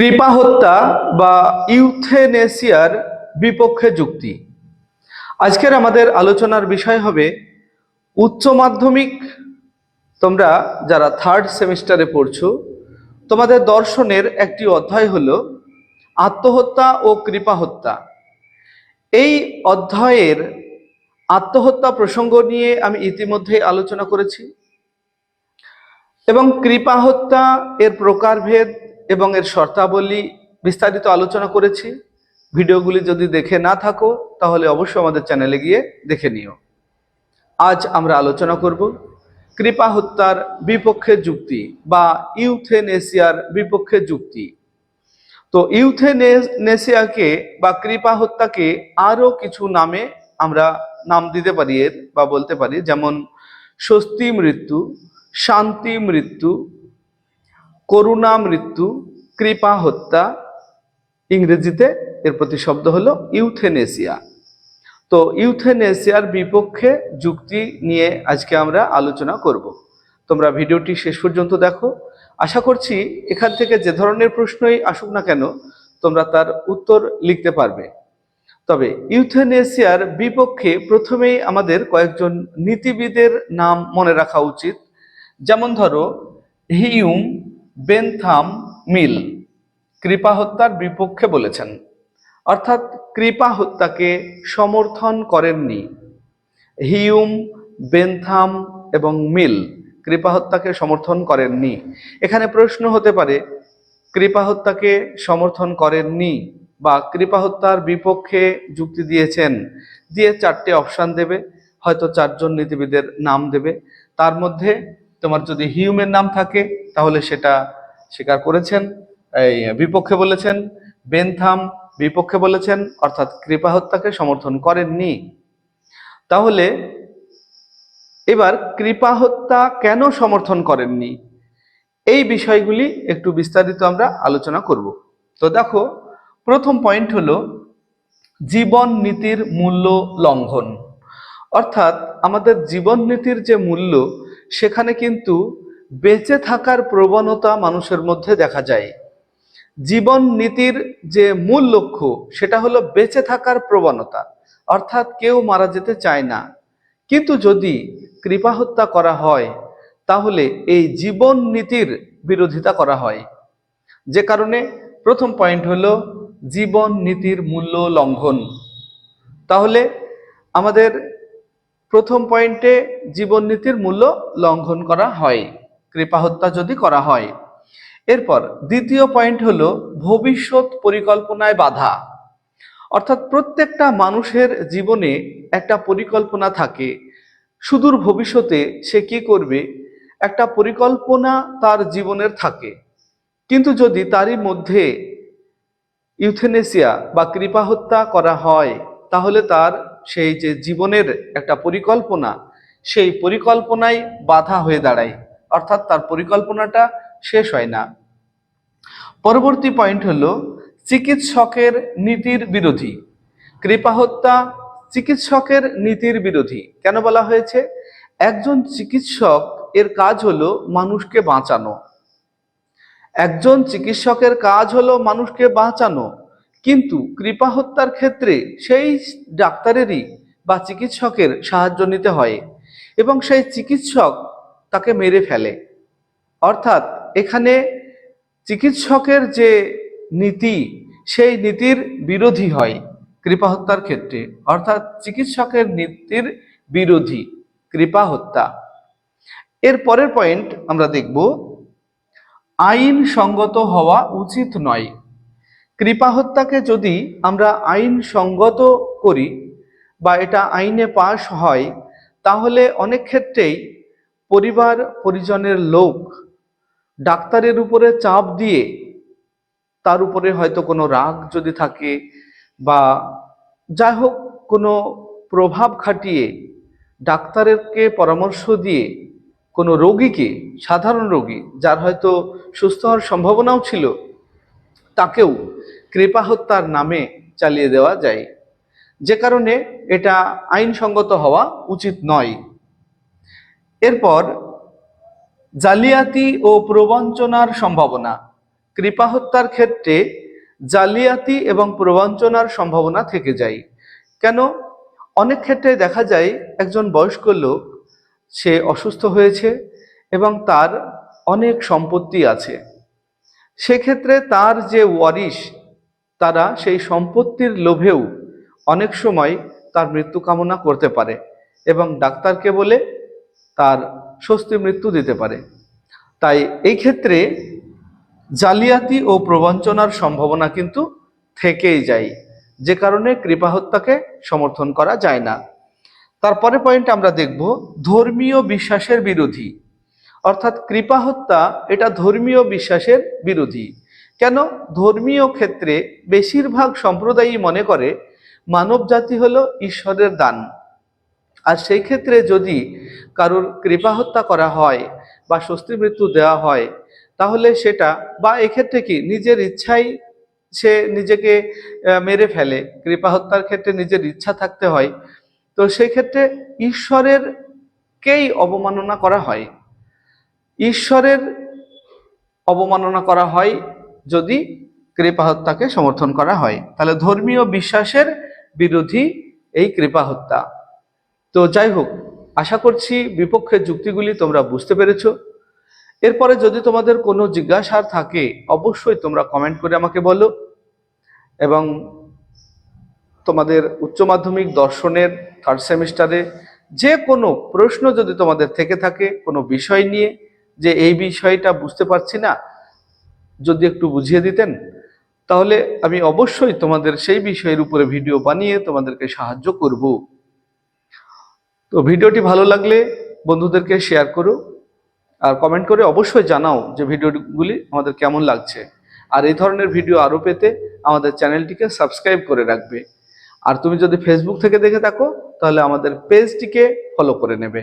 কৃপা হত্যা বা ইউথেনেসিয়ার বিপক্ষে যুক্তি। আজকের আমাদের আলোচনার বিষয় হবে, উচ্চ মাধ্যমিক তোমরা যারা থার্ড সেমিস্টারে পড়ছো, তোমাদের দর্শনের একটি অধ্যায় হলো, আত্মহত্যা ও কৃপা হত্যা। এই অধ্যায়ের আত্মহত্যা প্রসঙ্গ নিয়ে আমি ইতিমধ্যে আলোচনা করেছি এবং কৃপা হত্যা এর প্রকারভেদ এবং এর শর্তাবলী বিস্তারিত আলোচনা করেছি। ভিডিওগুলি যদি দেখে না থাকো, তাহলে অবশ্যই আমাদের চ্যানেলে গিয়ে দেখে নিও। আজ আমরা আলোচনা করব কৃপা হত্যার বিপক্ষে যুক্তি বা ইউথেনেসিয়ার বিপক্ষে যুক্তি। তো ইউথেনেসিয়াকে বা কৃপা হত্যাকে আরও কিছু নামে আমরা নাম দিতে পারি এর বা বলতে পারি, যেমন স্বস্তি মৃত্যু, শান্তি মৃত্যু করুণা মৃত্যু, কৃপা হত্যা, ইংরেজিতে এর প্রতিশব্দ হলো ইউথেনেসিয়া। তো ইউথেনেসিয়ার বিপক্ষে যুক্তি নিয়ে আজকে আমরা আলোচনা করব। তোমরা ভিডিওটি শেষ পর্যন্ত দেখো। আশা করছি এখান থেকে যে ধরনের প্রশ্নই আসুক না কেন, তোমরা তার উত্তর লিখতে পারবে। তবে ইউথেনেসিয়ার বিপক্ষে প্রথমেই আমাদের কয়েকজন নীতিবিদের নাম মনে রাখা উচিত। যেমন ধরো, হিউম বেনথাম মিল, কৃপা হত্যার বিপক্ষে বলেছেন। অর্থাৎ কৃপা হত্যাকে সমর্থন করেননি। হিউম, বেনথাম এবং মিল কৃপা হত্যাকে সমর্থন করেননি। এখানে প্রশ্ন হতে পারে, কৃপা হত্যাকে সমর্থন করেননি বা কৃপা হত্যার বিপক্ষে যুক্তি দিয়েছেন, দিয়ে চারটে অপশান দেবে, হয়তো চারজন নীতিবিদের নাম দেবে। তার মধ্যে তোমার যদি হিউমের নাম থাকে, তাহলে সেটা স্বীকার করেছেন। এই বিপক্ষে বলেছেন বেনথাম বিপক্ষে বলেছেন, অর্থাৎ কৃপা হত্যাকে সমর্থন করেননি। তাহলে এবার কৃপা হত্যা কেন সমর্থন করেননি? এই বিষয়গুলি একটু বিস্তারিত আমরা আলোচনা করব। তো দেখো, প্রথম পয়েন্ট হলো জীবন নীতির মূল্য লঙ্ঘন। অর্থাৎ আমাদের জীবন নীতির যে মূল্য সেখানে কিন্তু বেঁচে থাকার প্রবণতা মানুষের মধ্যে দেখা যায়। জীবন নীতির যে মূল লক্ষ্য, সেটা হলো বেঁচে থাকার প্রবণতা। অর্থাৎ কেউ মারা যেতে চায় না। কিন্তু যদি কৃপা হত্যা করা হয়, তাহলে এই জীবন নীতির বিরোধিতা করা হয়। যে কারণে প্রথম পয়েন্ট হলো জীবন নীতির মূল্য লঙ্ঘন। তাহলে আমাদের প্রথম পয়েন্টে জীবন নীতির মূল্য লঙ্ঘন করা হয়, কৃপা হত্যা যদি করা হয়। এরপর দ্বিতীয় পয়েন্ট হলো ভবিষ্যৎ পরিকল্পনায় বাধা। অর্থাৎ প্রত্যেকটা মানুষের জীবনে একটা পরিকল্পনা থাকে, সুদূর ভবিষ্যতে সে কি করবে? একটা পরিকল্পনা তার জীবনের থাকে। কিন্তু যদি তারই মধ্যে ইউথেনেসিয়া বা কৃপা হত্যা করা হয়, তাহলে তার সেই যে জীবনের একটা পরিকল্পনা, সেই পরিকল্পনায় বাধা হয়ে দাঁড়ায়। অর্থাৎ তার পরিকল্পনাটা শেষ হয় না। পরবর্তী পয়েন্ট হলো চিকিৎসকের নীতির বিরোধী। কৃপা হত্যা চিকিৎসকের নীতির বিরোধী। কেন বলা হয়েছে? একজন চিকিৎসক এর কাজ হলো মানুষকে বাঁচানো। একজন চিকিৎসকের কাজ হলো মানুষকে বাঁচানো। কিন্তু কৃপা হত্যার ক্ষেত্রে সেই ডাক্তারেরই বা চিকিৎসকের সাহায্য নিতে হয় এবং সেই চিকিৎসক তাকে মেরে ফেলে। অর্থাৎ এখানে চিকিৎসকের যে নীতি, সেই নীতির বিরোধী হয় কৃপা হত্যার ক্ষেত্রে। অর্থাৎ চিকিৎসকের নীতির বিরোধী কৃপা হত্যা। এর পরের পয়েন্ট আমরা দেখব, আইন সঙ্গত হওয়া উচিত নয়। কৃপা হত্যাকে যদি আমরা আইন সঙ্গত করি বা এটা আইনে পাশ হয়, তাহলে অনেক ক্ষেত্রেই পরিবার পরিজনের লোক ডাক্তারের উপরে চাপ দিয়ে তার উপরে হয়তো কোনো রাগ যদি থাকে বা যাই হোক কোনো প্রভাব খাটিয়ে ডাক্তারেরকে পরামর্শ দিয়ে কোনো রোগীকে, সাধারণ রোগী যার হয়তো সুস্থ হওয়ার সম্ভাবনাও ছিল তাকেও কৃপা হত্যার নামে চালিয়ে দেওয়া যায়। যে কারণে এটা আইনসঙ্গত হওয়া উচিত নয়। এরপর জালিয়াতি ও প্রবঞ্চনার সম্ভাবনা। কৃপা হত্যার ক্ষেত্রে জালিয়াতি এবং প্রবঞ্চনার সম্ভাবনা থেকে যায়। কেন? অনেক ক্ষেত্রে দেখা যায় একজন বয়স্ক লোক, সে অসুস্থ হয়েছে এবং তার অনেক সম্পত্তি আছে। সেক্ষেত্রে তার যে ওয়ারিশ, তারা সেই সম্পত্তির লোভেও অনেক সময় তার মৃত্যু কামনা করতে পারে এবং ডাক্তারকে বলে তার স্বস্তি মৃত্যু দিতে পারে। তাই এই ক্ষেত্রে জালিয়াতি ও প্রবঞ্চনার সম্ভাবনা কিন্তু থেকেই যায়। যে কারণে কৃপা হত্যাকে সমর্থন করা যায় না। তারপরে পয়েন্ট আমরা দেখব ধর্মীয় বিশ্বাসের বিরোধী। অর্থাৎ কৃপা হত্যা এটা ধর্মীয় বিশ্বাসের বিরোধী। কেন? ধর্মীয় ক্ষেত্রে বেশিরভাগ সম্প্রদায়ই মনে করে, মানব জাতি হলো ঈশ্বরের দান। আর সেই ক্ষেত্রে যদি কারোর কৃপা হত্যা করা হয় বা স্বস্তি মৃত্যু দেওয়া হয়, তাহলে সেটা বা এক্ষেত্রে কি নিজের ইচ্ছাই সে নিজেকে মেরে ফেলে, কৃপা হত্যার ক্ষেত্রে নিজের ইচ্ছা থাকতে হয়, তো সেই ক্ষেত্রে ঈশ্বরের কেই অবমাননা করা হয়। ঈশ্বরের অবমাননা করা হয় যদি কৃপা হত্যাকে সমর্থন করা হয়। তাহলে ধর্মীয় বিশ্বাসের বিরোধী এই কৃপা হত্যা। তো যাই হোক, আশা করছি বিপক্ষের যুক্তিগুলি তোমরা বুঝতে পেরেছ। এরপরে যদি তোমাদের কোনো জিজ্ঞাসা থাকে, অবশ্যই তোমরা কমেন্ট করে আমাকে বলো এবং তোমাদের উচ্চ মাধ্যমিক দর্শনের থার্ড সেমিস্টারে যে কোনো প্রশ্ন যদি তোমাদের থেকে থাকে, কোনো বিষয় নিয়ে যে এই বিষয়টা বুঝতে পারছি না, যদি একটু বুঝিয়ে দিতেন, তাহলে আমি অবশ্যই তোমাদের সেই বিষয়ের উপরে ভিডিও বানিয়ে তোমাদেরকে সাহায্য করব। তো ভিডিওটি ভালো লাগলে বন্ধুদেরকে শেয়ার করো, আর কমেন্ট করে অবশ্যই জানাও যে ভিডিওগুলি আমাদের কেমন লাগছে। আর এই ধরনের ভিডিও আরও পেতে আমাদের চ্যানেলটিকে সাবস্ক্রাইব করে রাখবে। আর তুমি যদি ফেসবুক থেকে দেখে থাকো, তাহলে আমাদের পেজটিকে ফলো করে নেবে।